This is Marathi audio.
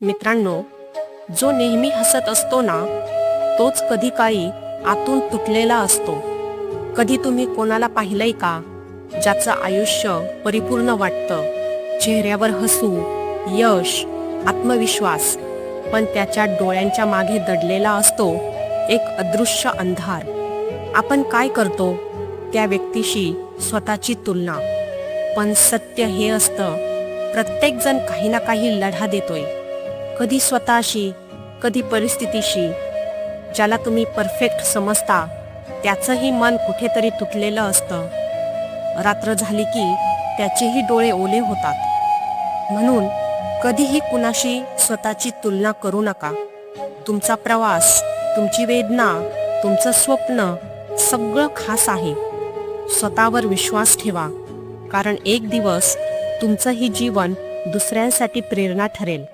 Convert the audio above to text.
मित्रांनो जो नेहमी हसत असतो ना तोच कधी काळी आतून तुटलेला असतो. कधी तुम्ही कोणाला पाहिलंय का ज्याचं आयुष्य परिपूर्ण वाटतं? चेहऱ्यावर हसू यश आत्मविश्वास पण त्याच्या डोळ्यांच्या मागे दडलेला असतो एक अदृश्य अंधार. आपण काय करतो? त्या व्यक्तीशी स्वतःची तुलना. पण सत्य हे असतं प्रत्येकजण काही ना काही लढा देतोय. कधी स्वतःशी कधी परिस्थितीशी ज्याला तुम्ही परफेक्ट समजता त्याचंही मन कुठेतरी तुटलेलं असतं. रात्र झाली की त्याचेही डोळे ओले होतात. म्हणून कधीही कुणाशी स्वतःची तुलना करू नका. तुमचा प्रवास तुमची वेदना तुमचं स्वप्न सगळं खास आहे. स्वतःवर विश्वास ठेवा कारण एक दिवस तुमचंही जीवन दुसऱ्यांसाठी प्रेरणा ठरेल.